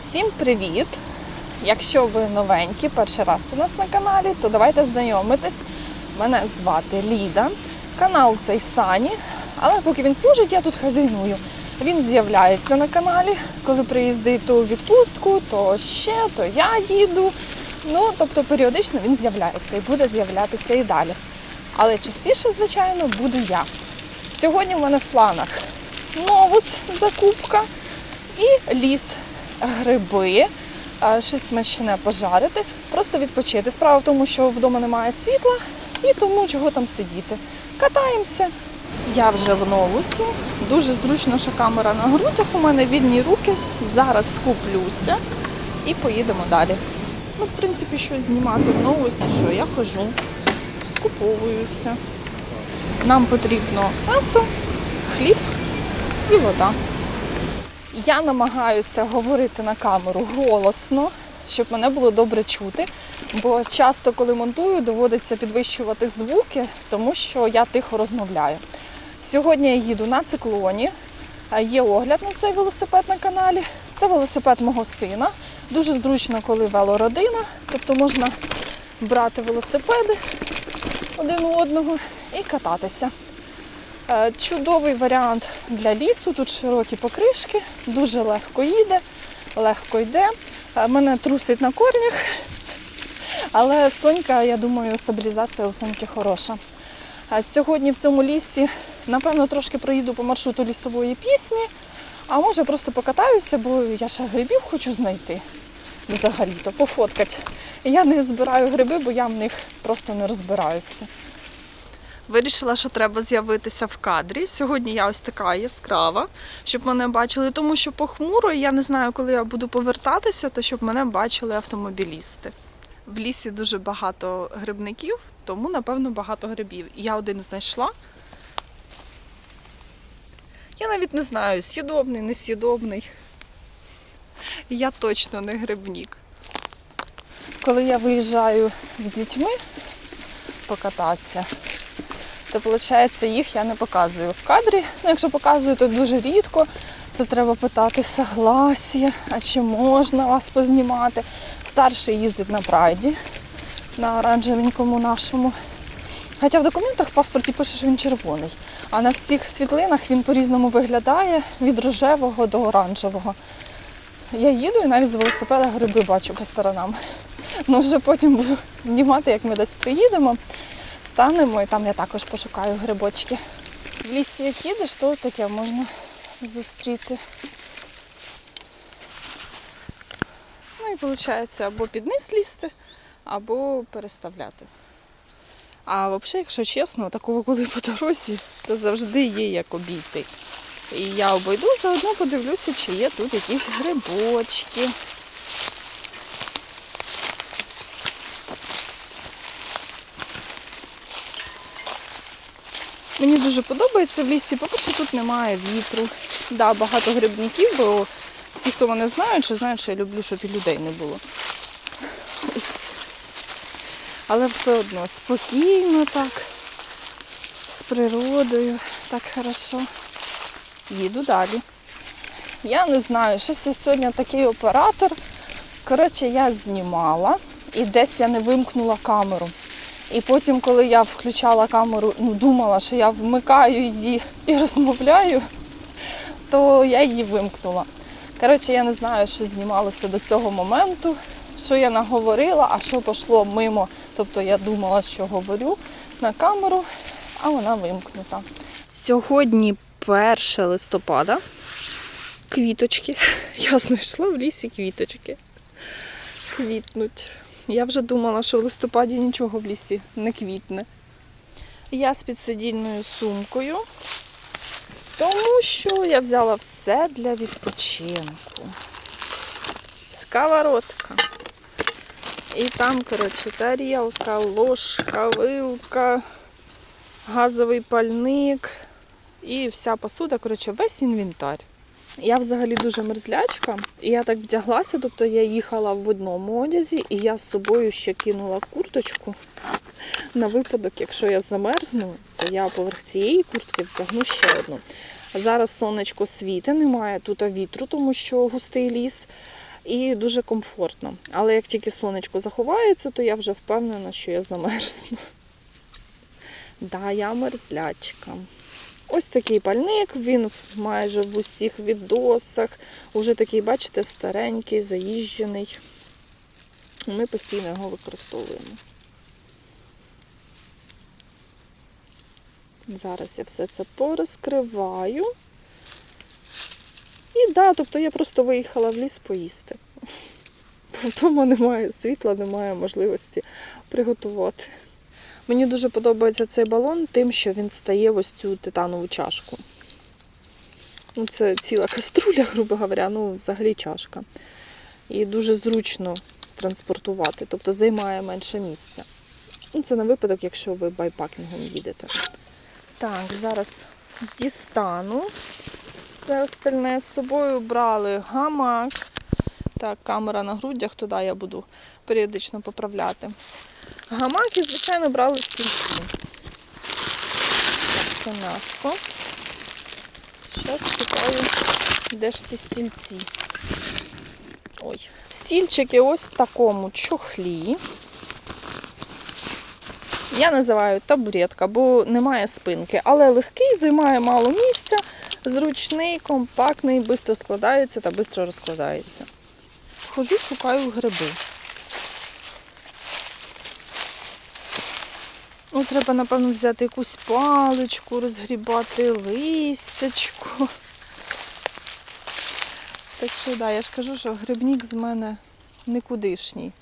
Всім привіт! Якщо ви новенькі, перший раз у нас на каналі, то давайте знайомитись. Мене звати Ліда. Канал цей Сані, але поки він служить, я тут хазяйную. Він з'являється на каналі, коли приїздить то відпустку, то ще, то я їду. Ну, тобто періодично він з'являється і буде з'являтися і далі. Але частіше, звичайно, буду я. Сьогодні в мене в планах новус закупка і ліс, гриби, щось смачне пожарити, просто відпочити. Справа в тому, що вдома немає світла і тому чого там сидіти. Катаємося. Я вже в новусі. Дуже зручно, що камера на грудях. У мене вільні руки. Зараз скуплюся і поїдемо далі. Ну, в принципі, щось знімати в новусі, що я хожу, скуповуюся. Нам потрібно м'ясо, хліб і вода. Я намагаюся говорити на камеру голосно, щоб мене було добре чути. Бо часто, коли монтую, доводиться підвищувати звуки, тому що я тихо розмовляю. Сьогодні я їду на циклоні. Є огляд на цей велосипед на каналі. Це велосипед мого сина. Дуже зручно, коли велородина, тобто можна брати велосипеди один у одного і кататися. Е, Чудовий варіант для лісу. Тут широкі покришки, дуже легко їде, легко йде. Е, Мене трусить на корнях, але Сонька, я думаю, стабілізація у Соньки хороша. Е, Сьогодні в цьому лісі, напевно, трошки проїду по маршруту лісової пісні, а може просто покатаюся, бо я ще грибів хочу знайти взагалі-то, пофоткати. Я не збираю гриби, бо я в них просто не розбираюся. Вирішила, що треба з'явитися в кадрі. Сьогодні я ось така яскрава, щоб мене бачили, тому що похмуро, і я не знаю, коли я буду повертатися, то щоб мене бачили автомобілісти. В лісі дуже багато грибників, тому, напевно, багато грибів. Я один знайшла. Я навіть не знаю, с'їдобний, нес'їдобний. Я точно не грибник. Коли я виїжджаю з дітьми покататися, то виходить, їх я не показую в кадрі. Ну, якщо показую, то дуже рідко. Це треба питати согласія, а чи можна вас познімати. Старший їздить на прайді, на оранжевенькому нашому. Хоча в документах в паспорті пише, що він червоний. А на всіх світлинах він по-різному виглядає від рожевого до оранжевого. Я їду і навіть з велосипеда гриби бачу по сторонам. Ну вже потім буду знімати, як ми десь приїдемо, станемо і там я також пошукаю грибочки. В лісі як їдеш, то таке можна зустріти. Ну і виходить або під низ лізти, або переставляти. А взагалі, якщо чесно, такого коли по дорозі, то завжди є як обійти. І я обійду, заодно подивлюся, чи є тут якісь грибочки. Мені дуже подобається в лісі. По-перше, тут немає вітру. Да, багато грибників, бо всі, хто мене знають, що знають, що я люблю, щоб і людей не було. Ось. Але все одно спокійно так, з природою, так хорошо. Їду далі. Я не знаю, щось я сьогодні такий оператор. Коротше, я знімала і десь я не вимкнула камеру. І потім, коли я включала камеру, ну, думала, що я вмикаю її і розмовляю, то я її вимкнула. Коротше, я не знаю, що знімалося до цього моменту, що я наговорила, а що пішло мимо. Тобто я думала, що говорю на камеру, а вона вимкнута. Сьогодні 1 листопада. Квіточки. Я знайшла в лісі квіточки. Квітнуть. Я вже думала, що в листопаді нічого в лісі не квітне. Я з підсидільною сумкою, тому що я взяла все для відпочинку. Сковородка. І там, коротше, тарілка, ложка, вилка, газовий пальник і вся посуда, коротше, весь інвентар. Я взагалі дуже мерзлячка, і я так вдяглася, тобто я їхала в одному одязі, і я з собою ще кинула курточку на випадок, якщо я замерзну, то я поверх цієї куртки вдягну ще одну. Зараз сонечко світе, немає тут вітру, тому що густий ліс. і дуже комфортно. Але як тільки сонечко заховається, то я вже впевнена, що я замерзну. Да, я мерзлячка. Ось такий пальник, він майже в усіх відосах. Уже такий, бачите, старенький, заїжджений. Ми постійно його використовуємо. Зараз я все це порозкриваю. І да, тобто я просто виїхала в ліс поїсти. Бо Вдома немає світла, немає можливості приготувати. Мені дуже подобається цей балон тим, що він стає ось цю титанову чашку. Ну, це ціла каструля, грубо говоря, ну взагалі чашка. І дуже зручно транспортувати, тобто займає менше місця. Ну, це на випадок, якщо ви байпакінгом їдете. Так, зараз дістану все остальне з собою брали гамак. Так, камера на грудях, туди я буду періодично поправляти. Гамак і, звичайно, брали стільці. Це м'ясо. Зараз шукаю, де ж ті стільці. Ой. Стільчики ось в такому чохлі. Я називаю табуретка, бо немає спинки, але легкий, займає мало місця, зручний, компактний, швидко складається та швидко розкладається. Хожу, шукаю гриби. Ну, треба, напевно, взяти якусь паличку, розгрібати листячку. Так що, да, я ж кажу, що грибник з мене никудишній.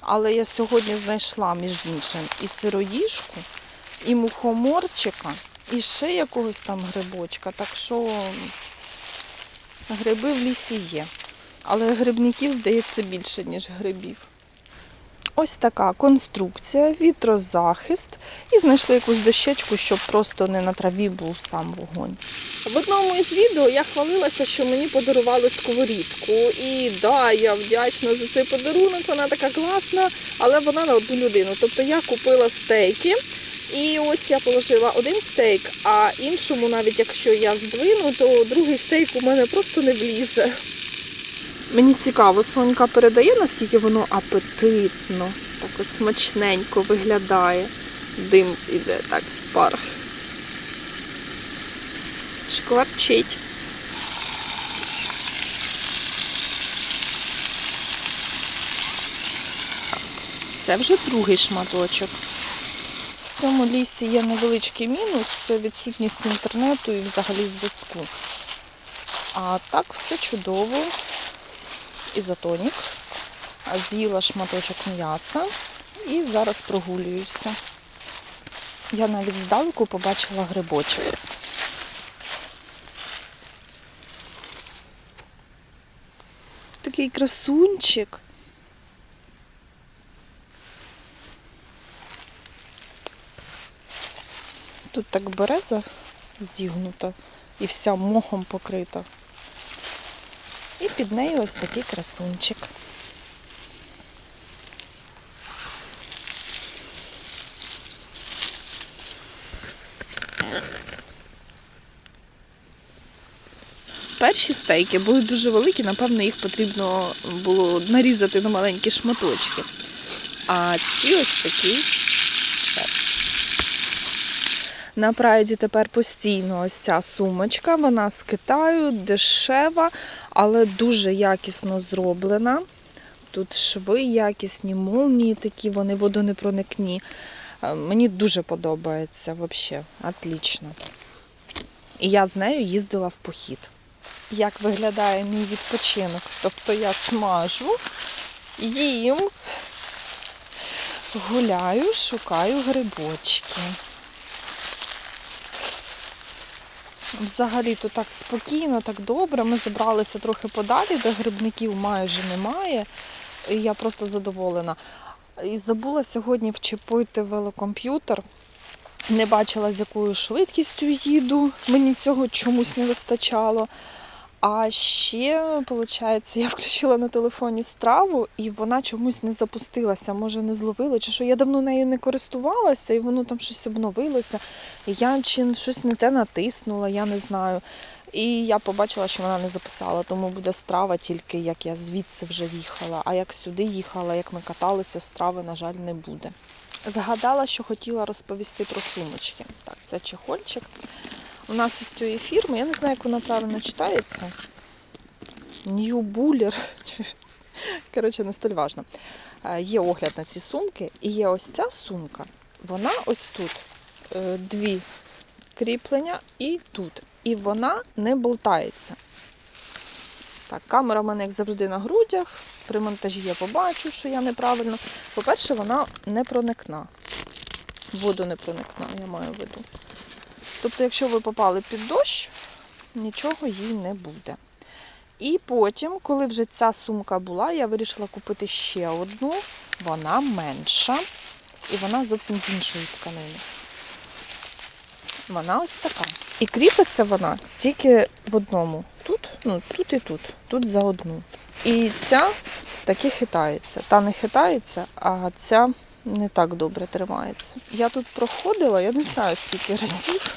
Але я сьогодні знайшла, між іншим, і сироїжку, і мухоморчика, і ще якогось там грибочка. Так що гриби в лісі є. Але грибників, здається, більше, ніж грибів. Ось така конструкція, вітрозахист. І знайшли якусь дощечку, щоб просто не на траві був сам вогонь. В одному із відео я хвалилася, що мені подарували сковорідку. І да, я вдячна за цей подарунок, вона така класна, але вона на одну людину. Тобто я купила стейки. І ось я положила один стейк, а іншому, навіть якщо я здвину, то другий стейк у мене просто не влізе. Мені цікаво, Сонька передає, наскільки воно апетитно, так от смачненько виглядає. Дим іде так в пар. Шкварчить. Це вже другий шматочок. В цьому лісі є невеличкий мінус, це відсутність інтернету і взагалі зв'язку. А так все чудово. Ізотонік. З'їла шматочок м'яса і зараз прогулююся. Я навіть здалеку побачила грибочок. Такий красунчик. Тут так береза зігнута і вся мохом покрита. І під нею ось такий красунчик. Перші стейки були дуже великі, напевно, їх потрібно було нарізати на маленькі шматочки. А ці ось такі. На прайді тепер постійно ось ця сумочка, вона з Китаю, дешева, але дуже якісно зроблена. Тут шви якісні, молнії такі, вони водонепроникні. Е, Мені дуже подобається взагалі, отлично. І я з нею їздила в похід. Як виглядає мій відпочинок? Тобто я смажу, їм, гуляю, шукаю грибочки. Взагалі то так спокійно, так добре. Ми забралися трохи подалі, де грибників майже немає. І я просто задоволена. І забула сьогодні вчепити велокомп'ютер. Не бачила, з якою швидкістю їду. Мені цього чомусь не вистачало. А ще, виходить, я включила на телефоні страву, і вона чомусь не запустилася, може не зловила, чи що я давно нею не користувалася, і воно там щось обновилося. І я чи щось не те натиснула, я не знаю. І я побачила, що вона не записала, тому буде страва тільки як я звідси вже їхала. А як сюди їхала, як ми каталися, страви, на жаль, не буде. Згадала, що хотіла розповісти про сумочки. Так, це чехольчик. У нас із цієї фірми, я не знаю, як вона правильно читається. Buller. Коротше, не столь важно. Е, Є огляд на ці сумки, і є ось ця сумка. Вона ось тут. е, Дві кріплення і тут. І вона не болтається. Так, камера в мене, як завжди, на грудях. При монтажі я побачу, що я неправильно. По-перше, вона не проникна. Воду не проникна, я маю в виду. Тобто, якщо ви попали під дощ, нічого їй не буде. І потім, коли вже ця сумка була, я вирішила купити ще одну. Вона менша і вона зовсім з іншої тканини. Вона ось така. І кріпиться вона тільки в одному. Тут, ну, тут і тут. Тут за одну. І ця таки хитається. Та не хитається, а ця не так добре тримається. Я тут проходила, я не знаю скільки разів.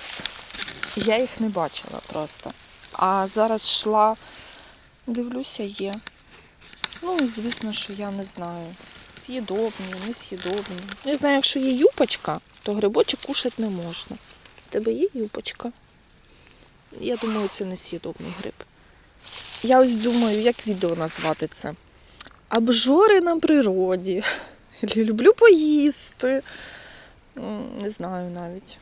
Я їх не бачила просто. А зараз йшла, дивлюся, є. Ну звісно, що я не знаю. З'їдобні, не з'їдобні. Не знаю, якщо є юпочка, то грибочок кушати не можна. В тебе є юпочка? Я думаю, це не з'їдобний гриб. Я ось думаю, як відео назвати це. Обжори на природі. Люблю поїсти. Не знаю навіть.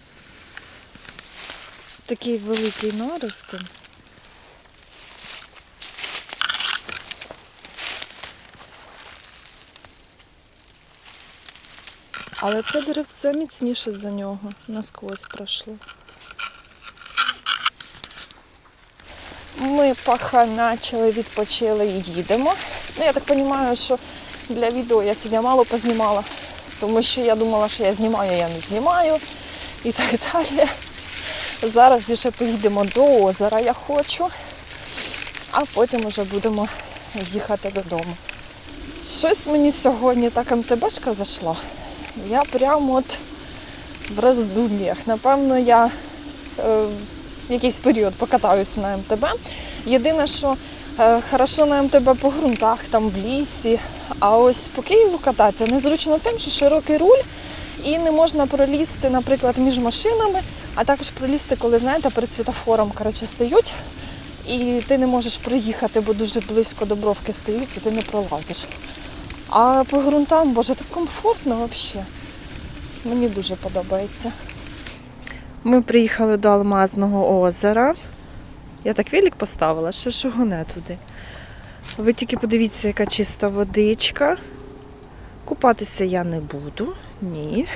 Такий великий нарост. Але це деревце міцніше за нього, насквозь пройшло. Ми поханачили, відпочили і їдемо. Ну, я так розумію, що для відео я сьогодні мало познімала, тому що я думала, що я знімаю, я не знімаю і так далі. Зараз ще поїдемо до озера, я хочу, а потім вже будемо їхати додому. Щось мені сьогодні так МТБшка зайшла. Я прямо от в роздум'ях. Напевно, я е, якийсь період покатаюся на МТБ. Єдине, що хорошо на МТБ по ґрунтах, там в лісі. А ось по Києву кататися незручно тим, що широкий руль і не можна пролізти, наприклад, між машинами, а також пролізти, коли знаєте, перед світофором коротше, стають. І ти не можеш проїхати, бо дуже близько до бровки стають, і ти не пролазиш. А по ґрунтам, боже, так комфортно взагалі. Мені дуже подобається. Ми приїхали до Алмазного озера. Я так велик поставила, ще шагоне туди. Ви тільки подивіться, яка чиста водичка. Купатися я не буду. Ні.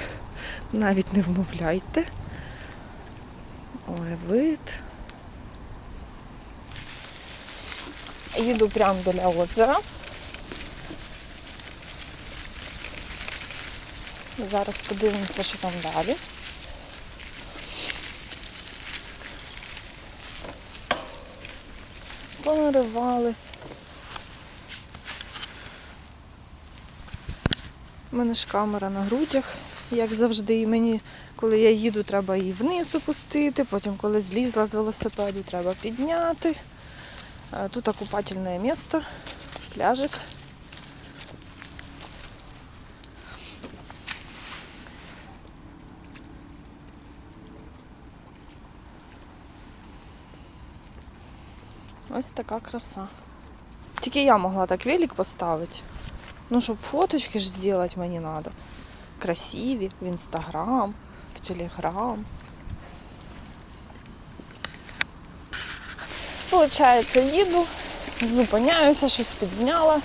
Навіть не вмовляйте. Ой, вид. Їду прямо біля озера. Зараз подивимося, що там далі. Понаривали. У мене ж камера на грудях, як завжди. І мені, коли я їду, треба її вниз опустити, потім, коли злізла з велосипеду, треба підняти. Е, Тут окупательне місто, пляжик. Ось така краса. Тільки я могла так велик поставити. Ну, щоб фоточки ж зробити мені треба. Красиві в інстаграм, в телеграм. Получається, їду, зупиняюся, щось підзняла,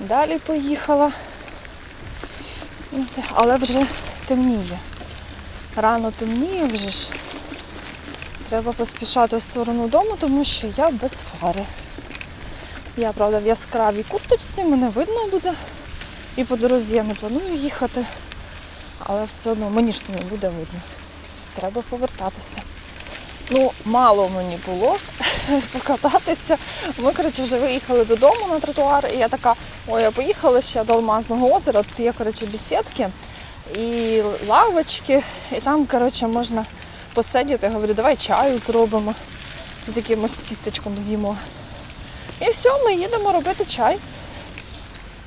далі поїхала. Ну, Але вже темніє. Рано темніє вже ж. Треба поспішати в сторону дому, тому що я без фари. Я, правда, в яскравій курточці, мене видно буде. І по дорозі я не планую їхати, але все одно мені ж то не буде видно. Треба повертатися. Ну, мало мені було покататися. Ми, коротше, вже виїхали додому на тротуар, і я така, ой, я поїхала ще до Алмазного озера, тут є, коротше, бесідки і лавочки, і там, коротше, можна посидіти. Говорю, давай чаю зробимо. з якимось тістечком з'їмо. І все, ми їдемо робити чай.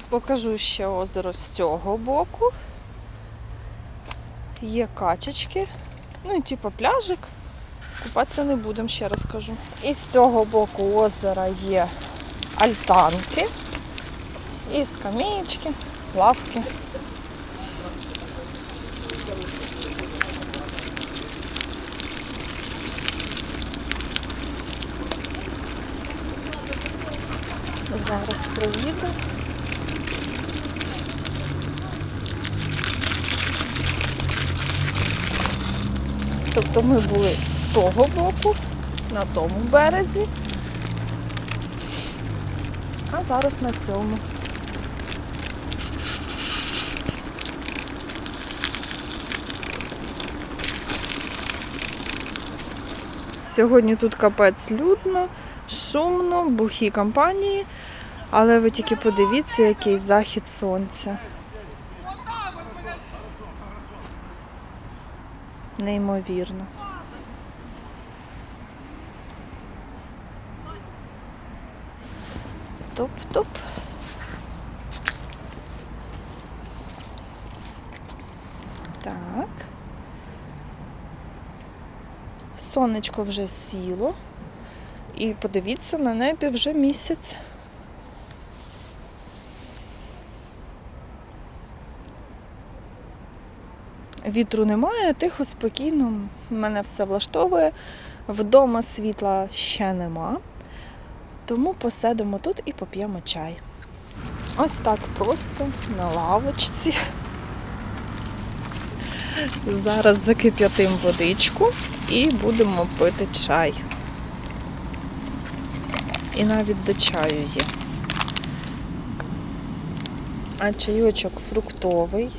Покажу ще озеро з цього боку. Є качечки. Ну і типу пляжик. Купатися не будемо, ще раз кажу. І з цього боку озера є альтанки, і скамеєчки, лавки. Зараз проїду. Тобто ми були з того боку, на тому березі, а зараз на цьому. Сьогодні тут капець людно, шумно, бухі компанії, але ви тільки подивіться, який захід сонця. Неймовірно. Топ-топ. Так. Сонечко вже сіло. І подивіться, на небі вже місяць. Вітру немає, тихо, спокійно, мене все влаштовує. Вдома світла ще нема, тому посидимо тут і поп'ємо чай. Ось так просто на лавочці. Зараз закип'ятим водичку і будемо пити чай. І навіть до чаю є. А чайочок фруктовий.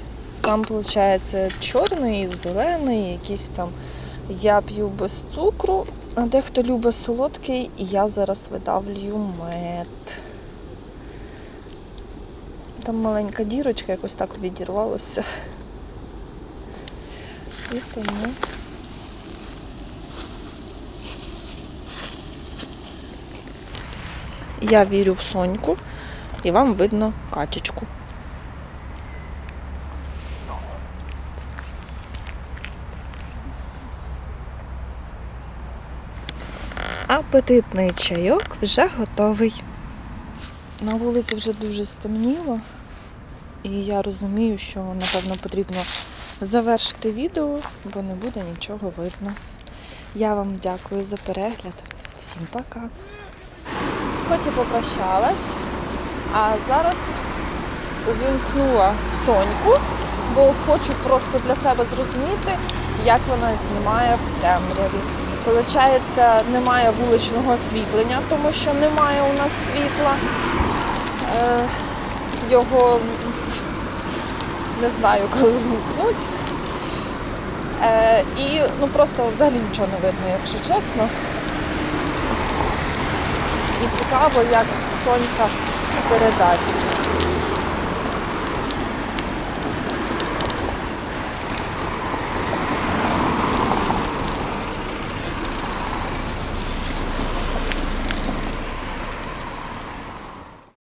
Там, виходить, чорний зелений, якийсь там. Я п'ю без цукру, а дехто любить солодкий, і я зараз видавлюю мед. Там маленька дірочка, якось так відірвалося. І тому. Я вірю в соньку, і вам видно качечку. Апетитний чайок вже готовий. На вулиці вже дуже стемніло, і я розумію, що напевно потрібно завершити відео, бо не буде нічого видно. Я вам дякую за перегляд. Всім пока. Хоч і попрощалась, а зараз увімкнула Соньку, бо хочу просто для себе зрозуміти, як вона знімає в темряві. Получається, немає вуличного освітлення, тому що немає у нас світла. Е, його не знаю, коли вмкнуть. Е, і ну просто взагалі нічого не видно, якщо чесно. І цікаво, як Сонька передасть.